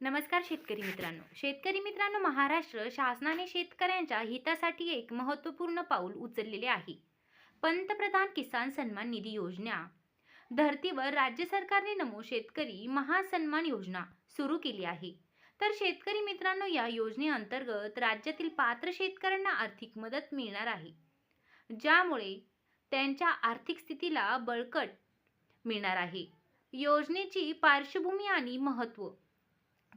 नमस्कार शेतकरी मित्रांनो. शेतकरी मित्रांनो महाराष्ट्र शासनाने शेतकऱ्यांच्या हितासाठी एक महत्त्वपूर्ण पाऊल उचललेले आहे. पंतप्रधान किसान सन्मान निधी योजना. धर्तीवर राज्य सरकारने नमो शेतकरी महासन्मान योजना सुरू केली आहे. तर शेतकरी मित्रांनो या योजनेअंतर्गत राज्यातील पात्र शेतकऱ्यांना आर्थिक मदत मिळणार आहे. ज्यामुळे त्यांच्या आर्थिक स्थितीला बळकट मिळणार आहे. योजनेची पार्श्वभूमी आणि महत्त्व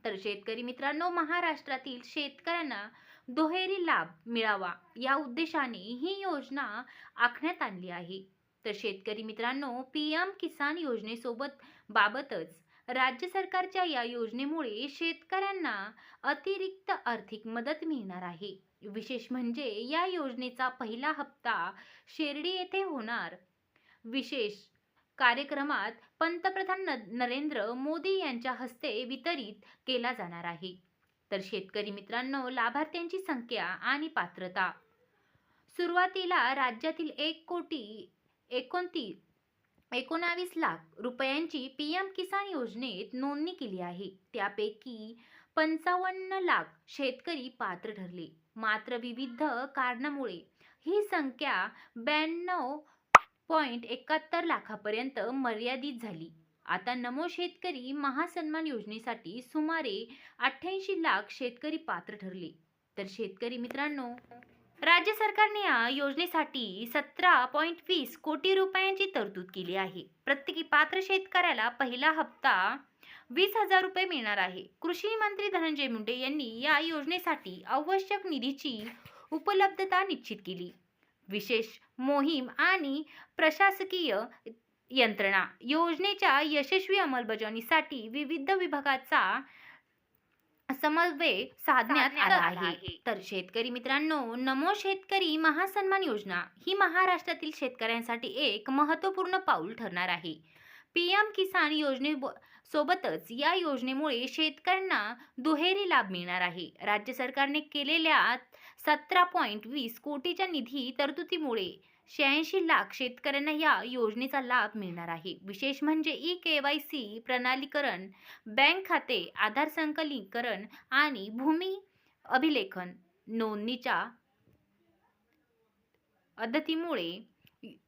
तर शेतकरी मित्रांनो महाराष्ट्रातील शेतकऱ्यांना दुहेरी लाभ मिळावा या उद्देशाने ही योजना आखण्यात आणली आहे. तर शेतकरी मित्रांनो पी एम किसान योजनेसोबत बाबतच राज्य सरकारच्या या योजनेमुळे शेतकऱ्यांना अतिरिक्त आर्थिक मदत मिळणार आहे. विशेष म्हणजे या योजनेचा पहिला हप्ता शेर्डी येथे होणार. विशेष कार्यक्रमात पंतप्रधान न नरेंद्र मोदी यांच्या हस्ते वितरित केला जाणार आहे. तर शेतकरी मित्रांनो लाभार्थ्यांची संख्या आणि पात्रता. सुरुवातीला राज्यातील एक कोटी एकोणतीस एकोणावीस लाख रुपयांची पी एम किसान योजनेत नोंदणी केली आहे. त्यापैकी पंचावन्न लाख शेतकरी पात्र ठरले. मात्र विविध कारणामुळे ही संख्या ब्याण्णव पॉईंट एकाहत्तर लाखापर्यंत मर्यादित झाली. आता नमो शेतकरी महासन्मान योजनेसाठी सुमारे अठ्ठ्याऐंशी लाख शेतकरी पात्र ठरले. तर शेतकरी मित्रांनो राज्य सरकारने या योजनेसाठी सतरा पॉईंट वीस कोटी रुपयांची तरतूद केली आहे. प्रत्येकी पात्र शेतकऱ्याला पहिला हप्ता वीस हजार रुपये मिळणार आहे. कृषी मंत्री धनंजय मुंडे यांनी या योजनेसाठी आवश्यक निधीची उपलब्धता निश्चित केली. विशेष मोहीम आणि प्रशासकीय यंत्रणा. योजनेच्या यशस्वी अंमलबजावणीसाठी विविध विभागाचा समन्वय साधण्यात आला आहे. तर शेतकरी मित्रांनो नमो शेतकरी महासन्मान योजना ही महाराष्ट्रातील शेतकऱ्यांसाठी एक महत्त्वपूर्ण पाऊल ठरणार आहे. पी एम किसान योजने सोबतच या योजनेमुळे शेतकऱ्यांना दुहेरी लाभ मिळणार आहे. राज्य सरकारने केलेल्या सतरा पॉईंट वीस कोटीच्या निधी तरतुदीमुळे शहाऐंशी लाख शेतकऱ्यांना या योजनेचा लाभ मिळणार आहे. विशेष म्हणजे ई के वाय सी प्रणालीकरण बँक खाते आधार संकलीकरण आणि भूमी अभिलेखन नोंदणीच्या पद्धतीमुळे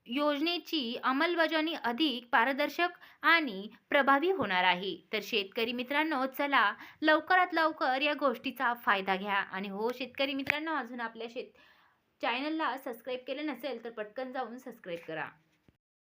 योजनेची अंमलबजावणी अधिक पारदर्शक आणि प्रभावी होणार आहे. तर शेतकरी मित्रांनो चला लवकरात लवकर या गोष्टीचा फायदा घ्या. आणि हो शेतकरी मित्रांनो अजून आपल्या शेत चॅनलला सबस्क्राईब केलं नसेल तर पटकन जाऊन सबस्क्राईब करा.